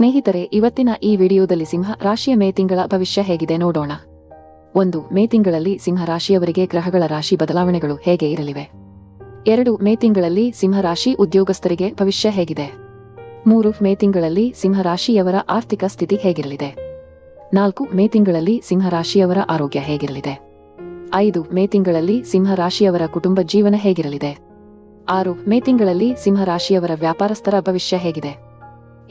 ಸ್ನೇಹಿತರೆ, ಇವತ್ತಿನ ಈ ವಿಡಿಯೋದಲ್ಲಿ ಸಿಂಹ ರಾಶಿಯ ಮೇ ತಿಂಗಳ ಭವಿಷ್ಯ ಹೇಗಿದೆ ನೋಡೋಣ. ಒಂದು, ಮೇ ತಿಂಗಳಲ್ಲಿ ಸಿಂಹ ರಾಶಿಯವರಿಗೆ ಗ್ರಹಗಳ ರಾಶಿ ಬದಲಾವಣೆಗಳು ಹೇಗೆ ಇರಲಿವೆ? ಎರಡು, ಮೇ ತಿಂಗಳಲ್ಲಿ ಸಿಂಹ ರಾಶಿ ಉದ್ಯೋಗಸ್ಥರಿಗೆ ಭವಿಷ್ಯ ಹೇಗಿದೆ? ಮೂರು, ಮೇ ತಿಂಗಳಲ್ಲಿ ಸಿಂಹ ರಾಶಿಯವರ ಆರ್ಥಿಕ ಸ್ಥಿತಿ ಹೇಗಿರಲಿದೆ? ನಾಲ್ಕು, ಮೇ ತಿಂಗಳಲ್ಲಿ ಸಿಂಹ ರಾಶಿಯವರ ಆರೋಗ್ಯ ಹೇಗಿರಲಿದೆ? ಐದು, ಮೇ ತಿಂಗಳಲ್ಲಿ ಸಿಂಹ ರಾಶಿಯವರ ಕುಟುಂಬ ಜೀವನ ಹೇಗಿರಲಿದೆ? ಆರು, ಮೇ ತಿಂಗಳಲ್ಲಿ ಸಿಂಹ ರಾಶಿಯವರ ವ್ಯಾಪಾರಸ್ಥರ ಭವಿಷ್ಯ ಹೇಗಿದೆ?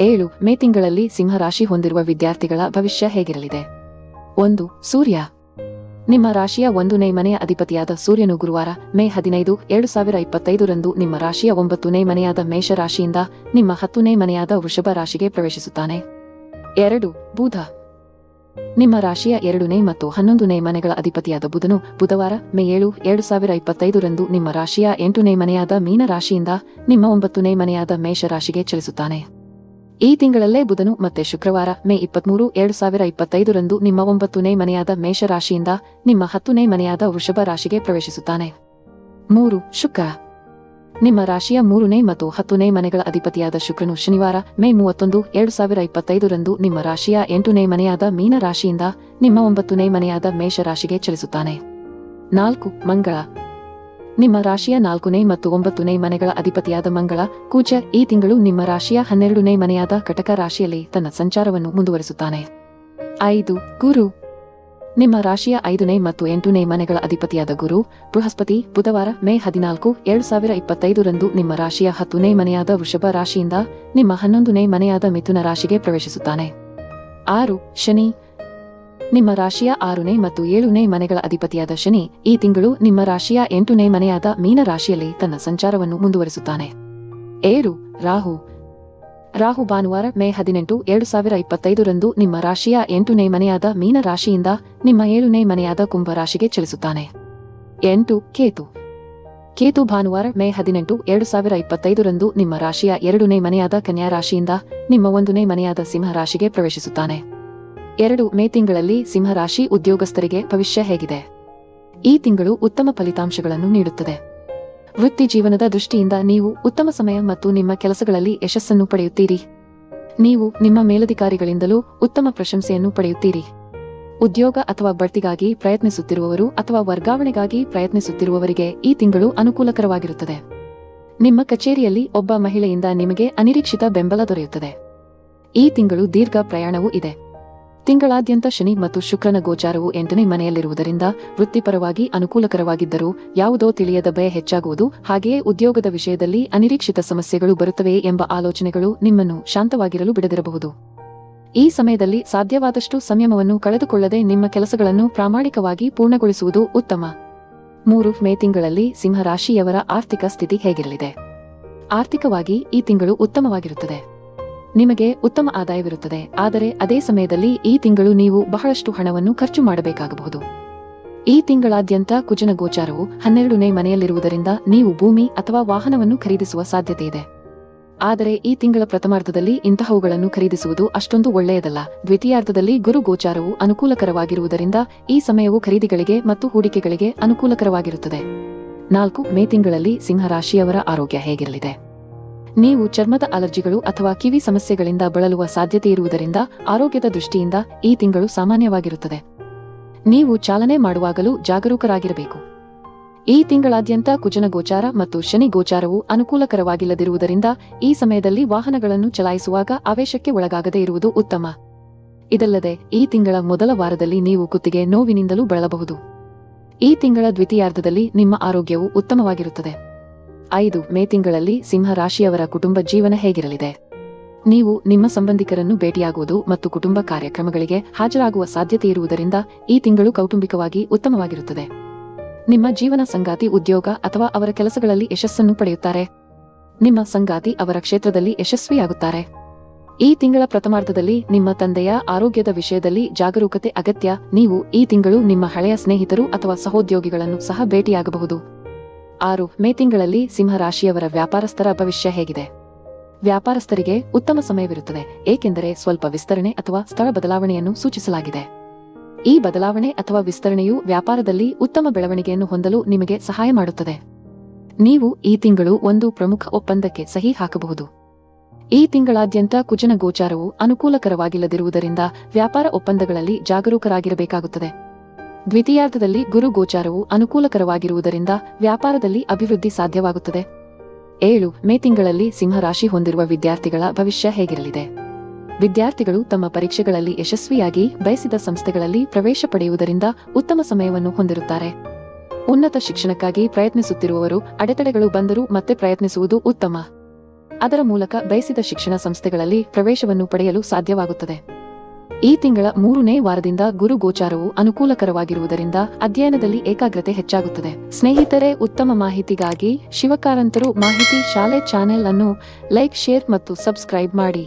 ಏಳು, ಮೇ ತಿಂಗಳಲ್ಲಿ ಸಿಂಹರಾಶಿ ಹೊಂದಿರುವ ವಿದ್ಯಾರ್ಥಿಗಳ ಭವಿಷ್ಯ ಹೇಗಿರಲಿದೆ? ಒಂದು, ಸೂರ್ಯ. ನಿಮ್ಮ ರಾಶಿಯ ಒಂದನೇ ಮನೆಯ ಅಧಿಪತಿಯಾದ ಸೂರ್ಯನು ಗುರುವಾರ, ಮೇ ಹದಿನೈದು, ಎರಡು ಸಾವಿರ ಇಪ್ಪತ್ತೈದರಂದು ನಿಮ್ಮ ರಾಶಿಯ ಒಂಬತ್ತನೇ ಮನೆಯಾದ ಮೇಷ ರಾಶಿಯಿಂದ ನಿಮ್ಮ ಹತ್ತನೇ ಮನೆಯಾದ ವೃಷಭ ರಾಶಿಗೆ ಪ್ರವೇಶಿಸುತ್ತಾನೆ. ಎರಡು, ಬುಧ. ನಿಮ್ಮ ರಾಶಿಯ ಎರಡನೇ ಮತ್ತು ಹನ್ನೊಂದನೇ ಮನೆಗಳ ಅಧಿಪತಿಯಾದ ಬುಧನು ಬುಧವಾರ, ಮೇ ಏಳು, ಎರಡು ಸಾವಿರ ಇಪ್ಪತ್ತೈದರಂದು ನಿಮ್ಮ ರಾಶಿಯ ಎಂಟನೇ ಮನೆಯಾದ ಮೀನ ರಾಶಿಯಿಂದ ನಿಮ್ಮ ಒಂಬತ್ತನೇ ಮನೆಯಾದ ಮೇಷ ರಾಶಿಗೆ ಚಲಿಸುತ್ತಾನೆ. ಈ ತಿಂಗಳಲ್ಲೇ ಬುಧನು ಮತ್ತೆ ಶುಕ್ರವಾರ, ಮೇ ಇಪ್ಪತ್ಮೂರು, ಎರಡು ಸಾವಿರ ಇಪ್ಪತ್ತೈದರಂದು ನಿಮ್ಮ ಒಂಬತ್ತನೇ ಮನೆಯಾದ ಮೇಷ ರಾಶಿಯಿಂದ ನಿಮ್ಮ ಹತ್ತನೇ ಮನೆಯಾದ ವೃಷಭ ರಾಶಿಗೆ ಪ್ರವೇಶಿಸುತ್ತಾನೆ. ಮೂರು, ಶುಕ್ರ. ನಿಮ್ಮ ರಾಶಿಯ ಮೂರನೇ ಮತ್ತು ಹತ್ತನೇ ಮನೆಗಳ ಅಧಿಪತಿಯಾದ ಶುಕ್ರನು ಶನಿವಾರ, ಮೇ ಮೂವತ್ತೊಂದು, ಎರಡು ಸಾವಿರ ಇಪ್ಪತ್ತೈದರಂದು ನಿಮ್ಮ ರಾಶಿಯ ಎಂಟನೇ ಮನೆಯಾದ ಮೀನ ರಾಶಿಯಿಂದ, ನಿಮ್ಮ ಒಂಬತ್ತನೇ ಮನೆಯಾದ ಮೇಷ ರಾಶಿಗೆ ಚಲಿಸುತ್ತಾನೆ. ನಾಲ್ಕು, ಮಂಗಳ. ನಿಮ್ಮ ರಾಶಿಯ ನಾಲ್ಕುನೇ ಮತ್ತು ಒಂಬತ್ತನೇ ಮನೆಗಳ ಅಧಿಪತಿಯಾದ ಮಂಗಳ ಕೂಚ ಈ ತಿಂಗಳು ನಿಮ್ಮ ರಾಶಿಯ ಹನ್ನೆರಡನೇ ಮನೆಯಾದ ಕಟಕ ರಾಶಿಯಲ್ಲಿ ತನ್ನ ಸಂಚಾರವನ್ನು ಮುಂದುವರಿಸುತ್ತಾನೆ. ಐದು, ಗುರು. ನಿಮ್ಮ ರಾಶಿಯ ಐದನೇ ಮತ್ತು ಎಂಟನೇ ಮನೆಗಳ ಅಧಿಪತಿಯಾದ ಗುರು, ಬೃಹಸ್ಪತಿ, ಬುಧವಾರ, ಮೇ ಹದಿನಾಲ್ಕು, ಎರಡು ಸಾವಿರ ಇಪ್ಪತ್ತೈದರಂದು ನಿಮ್ಮ ರಾಶಿಯ ಹತ್ತನೇ ಮನೆಯಾದ ವೃಷಭ ರಾಶಿಯಿಂದ ನಿಮ್ಮ ಹನ್ನೊಂದನೇ ಮನೆಯಾದ ಮಿಥುನ ರಾಶಿಗೆ ಪ್ರವೇಶಿಸುತ್ತಾನೆ. ಆರು, ಶನಿ. ನಿಮ್ಮ ರಾಶಿಯ ಆರುನೇ ಮತ್ತು ಏಳುನೇ ಮನೆಗಳ ಅಧಿಪತಿಯಾದ ಶನಿ, ಈ ತಿಂಗಳು ನಿಮ್ಮ ರಾಶಿಯ ಎಂಟನೇ ಮನೆಯಾದ ಮೀನ ರಾಶಿಯಲ್ಲಿ ತನ್ನ ಸಂಚಾರವನ್ನು ಮುಂದುವರಿಸುತ್ತಾನೆ. ಏಳು, ರಾಹು. ರಾಹು ಭಾನುವಾರ ಮೇ ಹದಿನೆಂಟು, ಎರಡು ಸಾವಿರ ಇಪ್ಪತ್ತೈದರಂದು ನಿಮ್ಮ ರಾಶಿಯ ಎಂಟನೇ ಮನೆಯಾದ ಮೀನ ರಾಶಿಯಿಂದ ನಿಮ್ಮ ಏಳನೇ ಮನೆಯಾದ ಕುಂಭ ರಾಶಿಗೆ ಚಲಿಸುತ್ತಾನೆ. ಎಂಟು, ಕೇತು. ಕೇತು ಭಾನುವಾರ ಮೇ ಹದಿನೆಂಟು, ಎರಡು ಸಾವಿರ ಇಪ್ಪತ್ತೈದರಂದು ನಿಮ್ಮ ರಾಶಿಯ ಎರಡನೇ ಮನೆಯಾದ ಕನ್ಯಾ ರಾಶಿಯಿಂದ ನಿಮ್ಮ ಒಂದನೇ ಮನೆಯಾದ ಸಿಂಹ ರಾಶಿಗೆ ಪ್ರವೇಶಿಸುತ್ತಾನೆ. ಎರಡು ಮೇ ತಿಂಗಳಲ್ಲಿ ಸಿಂಹರಾಶಿ ಉದ್ಯೋಗಸ್ಥರಿಗೆ ಭವಿಷ್ಯ ಹೇಗಿದೆ. ಈ ತಿಂಗಳು ಉತ್ತಮ ಫಲಿತಾಂಶಗಳನ್ನು ನೀಡುತ್ತದೆ. ವೃತ್ತಿ ಜೀವನದ ದೃಷ್ಟಿಯಿಂದ ನೀವು ಉತ್ತಮ ಸಮಯ ಮತ್ತು ನಿಮ್ಮ ಕೆಲಸಗಳಲ್ಲಿ ಯಶಸ್ಸನ್ನು ಪಡೆಯುತ್ತೀರಿ. ನೀವು ನಿಮ್ಮ ಮೇಲಧಿಕಾರಿಗಳಿಂದಲೂ ಉತ್ತಮ ಪ್ರಶಂಸೆಯನ್ನು ಪಡೆಯುತ್ತೀರಿ. ಉದ್ಯೋಗ ಅಥವಾ ಬಡ್ತಿಗಾಗಿ ಪ್ರಯತ್ನಿಸುತ್ತಿರುವವರು ಅಥವಾ ವರ್ಗಾವಣೆಗಾಗಿ ಪ್ರಯತ್ನಿಸುತ್ತಿರುವವರಿಗೆ ಈ ತಿಂಗಳು ಅನುಕೂಲಕರವಾಗಿರುತ್ತದೆ. ನಿಮ್ಮ ಕಚೇರಿಯಲ್ಲಿ ಒಬ್ಬ ಮಹಿಳೆಯಿಂದ ನಿಮಗೆ ಅನಿರೀಕ್ಷಿತ ಬೆಂಬಲ ದೊರೆಯುತ್ತದೆ. ಈ ತಿಂಗಳು ದೀರ್ಘ ಪ್ರಯಾಣವೂ ಇದೆ. ತಿಂಗಳಾದ್ಯಂತ ಶನಿ ಮತ್ತು ಶುಕ್ರನ ಗೋಚಾರವು ಎಂಟನೇ ಮನೆಯಲ್ಲಿರುವುದರಿಂದ ವೃತ್ತಿಪರವಾಗಿ ಅನುಕೂಲಕರವಾಗಿದ್ದರೂ ಯಾವುದೋ ತಿಳಿಯದ ಭಯ ಹೆಚ್ಚಾಗುವುದು. ಹಾಗೆಯೇ ಉದ್ಯೋಗದ ವಿಷಯದಲ್ಲಿ ಅನಿರೀಕ್ಷಿತ ಸಮಸ್ಯೆಗಳು ಬರುತ್ತವೆ ಎಂಬ ಆಲೋಚನೆಗಳು ನಿಮ್ಮನ್ನು ಶಾಂತವಾಗಿರಲು ಬಿಡದಿರಬಹುದು. ಈ ಸಮಯದಲ್ಲಿ ಸಾಧ್ಯವಾದಷ್ಟು ಸಂಯಮವನ್ನು ಕಳೆದುಕೊಳ್ಳದೆ ನಿಮ್ಮ ಕೆಲಸಗಳನ್ನು ಪ್ರಾಮಾಣಿಕವಾಗಿ ಪೂರ್ಣಗೊಳಿಸುವುದು ಉತ್ತಮ. ಮೂರು, ಮೇ ತಿಂಗಳಲ್ಲಿ ಸಿಂಹರಾಶಿಯವರ ಆರ್ಥಿಕ ಸ್ಥಿತಿ ಹೇಗಿರಲಿದೆ? ಆರ್ಥಿಕವಾಗಿ ಈ ತಿಂಗಳು ಉತ್ತಮವಾಗಿರುತ್ತದೆ. ನಿಮಗೆ ಉತ್ತಮ ಆದಾಯವಿರುತ್ತದೆ. ಆದರೆ ಅದೇ ಸಮಯದಲ್ಲಿ ಈ ತಿಂಗಳು ನೀವು ಬಹಳಷ್ಟು ಹಣವನ್ನು ಖರ್ಚು ಮಾಡಬೇಕಾಗಬಹುದು. ಈ ತಿಂಗಳಾದ್ಯಂತ ಕುಜನ ಗೋಚಾರವು ಹನ್ನೆರಡನೇ ಮನೆಯಲ್ಲಿರುವುದರಿಂದ ನೀವು ಭೂಮಿ ಅಥವಾ ವಾಹನವನ್ನು ಖರೀದಿಸುವ ಸಾಧ್ಯತೆ ಇದೆ. ಆದರೆ ಈ ತಿಂಗಳ ಪ್ರಥಮಾರ್ಧದಲ್ಲಿ ಇಂತಹವುಗಳನ್ನು ಖರೀದಿಸುವುದು ಅಷ್ಟೊಂದು ಒಳ್ಳೆಯದಲ್ಲ. ದ್ವಿತೀಯಾರ್ಧದಲ್ಲಿ ಗುರು ಗೋಚಾರವು ಅನುಕೂಲಕರವಾಗಿರುವುದರಿಂದ ಈ ಸಮಯವು ಖರೀದಿಗಳಿಗೆ ಮತ್ತು ಹೂಡಿಕೆಗಳಿಗೆ ಅನುಕೂಲಕರವಾಗಿರುತ್ತದೆ. ನಾಲ್ಕು, ಮೇ ತಿಂಗಳಲ್ಲಿ ಸಿಂಹರಾಶಿಯವರ ಆರೋಗ್ಯ ಹೇಗಿರಲಿದೆ? ನೀವು ಚರ್ಮದ ಅಲರ್ಜಿಗಳು ಅಥವಾ ಕಿವಿ ಸಮಸ್ಯೆಗಳಿಂದ ಬಳಲುವ ಸಾಧ್ಯತೆ ಇರುವುದರಿಂದ ಆರೋಗ್ಯದ ದೃಷ್ಟಿಯಿಂದ ಈ ತಿಂಗಳು ಸಾಮಾನ್ಯವಾಗಿರುತ್ತದೆ. ನೀವು ಚಾಲನೆ ಮಾಡುವಾಗಲೂ ಜಾಗರೂಕರಾಗಿರಬೇಕು. ಈ ತಿಂಗಳಾದ್ಯಂತ ಕುಜನ ಗೋಚಾರ ಮತ್ತು ಶನಿ ಗೋಚಾರವು ಅನುಕೂಲಕರವಾಗಿಲ್ಲದಿರುವುದರಿಂದ ಈ ಸಮಯದಲ್ಲಿ ವಾಹನಗಳನ್ನು ಚಲಾಯಿಸುವಾಗ ಆವೇಶಕ್ಕೆ ಒಳಗಾಗದೇ ಇರುವುದು ಉತ್ತಮ. ಇದಲ್ಲದೆ ಈ ತಿಂಗಳ ಮೊದಲ ವಾರದಲ್ಲಿ ನೀವು ಕುತ್ತಿಗೆ ನೋವಿನಿಂದಲೂ ಬಳಲಬಹುದು. ಈ ತಿಂಗಳ ದ್ವಿತೀಯಾರ್ಧದಲ್ಲಿ ನಿಮ್ಮ ಆರೋಗ್ಯವು ಉತ್ತಮವಾಗಿರುತ್ತದೆ. ಐದು, ಮೇ ತಿಂಗಳಲ್ಲಿ ಸಿಂಹ ರಾಶಿಯವರ ಕುಟುಂಬ ಜೀವನ ಹೇಗಿರಲಿದೆ? ನೀವು ನಿಮ್ಮ ಸಂಬಂಧಿಕರನ್ನು ಭೇಟಿಯಾಗುವುದು ಮತ್ತು ಕುಟುಂಬ ಕಾರ್ಯಕ್ರಮಗಳಿಗೆ ಹಾಜರಾಗುವ ಸಾಧ್ಯತೆ ಇರುವುದರಿಂದ ಈ ತಿಂಗಳು ಕೌಟುಂಬಿಕವಾಗಿ ಉತ್ತಮವಾಗಿರುತ್ತದೆ. ನಿಮ್ಮ ಜೀವನ ಸಂಗಾತಿ ಉದ್ಯೋಗ ಅಥವಾ ಅವರ ಕೆಲಸಗಳಲ್ಲಿ ಯಶಸ್ಸನ್ನು ಪಡೆಯುತ್ತಾರೆ. ನಿಮ್ಮ ಸಂಗಾತಿ ಅವರ ಕ್ಷೇತ್ರದಲ್ಲಿ ಯಶಸ್ವಿಯಾಗುತ್ತಾರೆ. ಈ ತಿಂಗಳ ಪ್ರಥಮಾರ್ಧದಲ್ಲಿ ನಿಮ್ಮ ತಂದೆಯ ಆರೋಗ್ಯದ ವಿಷಯದಲ್ಲಿ ಜಾಗರೂಕತೆ ಅಗತ್ಯ. ನೀವು ಈ ತಿಂಗಳು ನಿಮ್ಮ ಹಳೆಯ ಸ್ನೇಹಿತರು ಅಥವಾ ಸಹೋದ್ಯೋಗಿಗಳನ್ನು ಸಹ ಭೇಟಿಯಾಗಬಹುದು. ಆರು, ಮೇ ತಿಂಗಳಲ್ಲಿ ಸಿಂಹರಾಶಿಯವರ ವ್ಯಾಪಾರಸ್ಥರ ಭವಿಷ್ಯ ಹೇಗಿದೆ? ವ್ಯಾಪಾರಸ್ಥರಿಗೆ ಉತ್ತಮ ಸಮಯವಿರುತ್ತದೆ, ಏಕೆಂದರೆ ಸ್ವಲ್ಪ ವಿಸ್ತರಣೆ ಅಥವಾ ಸ್ಥಳ ಬದಲಾವಣೆಯನ್ನು ಸೂಚಿಸಲಾಗಿದೆ. ಈ ಬದಲಾವಣೆ ಅಥವಾ ವಿಸ್ತರಣೆಯು ವ್ಯಾಪಾರದಲ್ಲಿ ಉತ್ತಮ ಬೆಳವಣಿಗೆಯನ್ನು ಹೊಂದಲು ನಿಮಗೆ ಸಹಾಯ ಮಾಡುತ್ತದೆ. ನೀವು ಈ ತಿಂಗಳು ಒಂದು ಪ್ರಮುಖ ಒಪ್ಪಂದಕ್ಕೆ ಸಹಿ ಹಾಕಬಹುದು. ಈ ತಿಂಗಳಾದ್ಯಂತ ಕುಜನ ಗೋಚಾರವು ಅನುಕೂಲಕರವಾಗಿಲ್ಲದಿರುವುದರಿಂದ ವ್ಯಾಪಾರ ಒಪ್ಪಂದಗಳಲ್ಲಿ ಜಾಗರೂಕರಾಗಿರಬೇಕಾಗುತ್ತದೆ. ದ್ವಿತೀಯಾರ್ಧದಲ್ಲಿ ಗುರು ಗೋಚಾರವು ಅನುಕೂಲಕರವಾಗಿರುವುದರಿಂದ ವ್ಯಾಪಾರದಲ್ಲಿ ಅಭಿವೃದ್ಧಿ ಸಾಧ್ಯವಾಗುತ್ತದೆ. ಏಳು, ಮೇ ತಿಂಗಳಲ್ಲಿ ಸಿಂಹರಾಶಿ ಹೊಂದಿರುವ ವಿದ್ಯಾರ್ಥಿಗಳ ಭವಿಷ್ಯ ಹೇಗಿರಲಿದೆ? ವಿದ್ಯಾರ್ಥಿಗಳು ತಮ್ಮ ಪರೀಕ್ಷೆಗಳಲ್ಲಿ ಯಶಸ್ವಿಯಾಗಿ ಬಯಸಿದ ಸಂಸ್ಥೆಗಳಲ್ಲಿ ಪ್ರವೇಶ ಪಡೆಯುವುದರಿಂದ ಉತ್ತಮ ಸಮಯವನ್ನು ಹೊಂದಿರುತ್ತಾರೆ. ಉನ್ನತ ಶಿಕ್ಷಣಕ್ಕಾಗಿ ಪ್ರಯತ್ನಿಸುತ್ತಿರುವವರು ಅಡೆತಡೆಗಳು ಬಂದರೂ ಮತ್ತೆ ಪ್ರಯತ್ನಿಸುವುದು ಉತ್ತಮ. ಅದರ ಮೂಲಕ ಬಯಸಿದ ಶಿಕ್ಷಣ ಸಂಸ್ಥೆಗಳಲ್ಲಿ ಪ್ರವೇಶವನ್ನು ಪಡೆಯಲು ಸಾಧ್ಯವಾಗುತ್ತದೆ. ಈ ತಿಂಗಳ ಮೂರನೇ ವಾರದಿಂದ ಗುರು ಗೋಚಾರವು ಅನುಕೂಲಕರವಾಗಿರುವುದರಿಂದ ಅಧ್ಯಯನದಲ್ಲಿ ಏಕಾಗ್ರತೆ ಹೆಚ್ಚಾಗುತ್ತದೆ. ಸ್ನೇಹಿತರೆ, ಉತ್ತಮ ಮಾಹಿತಿಗಾಗಿ ಶಿವಕಾರಂತರು ಮಾಹಿತಿ ಶಾಲೆ ಚಾನೆಲ್ ಅನ್ನು ಲೈಕ್, ಶೇರ್ ಮತ್ತು ಸಬ್ಸ್ಕ್ರೈಬ್ ಮಾಡಿ.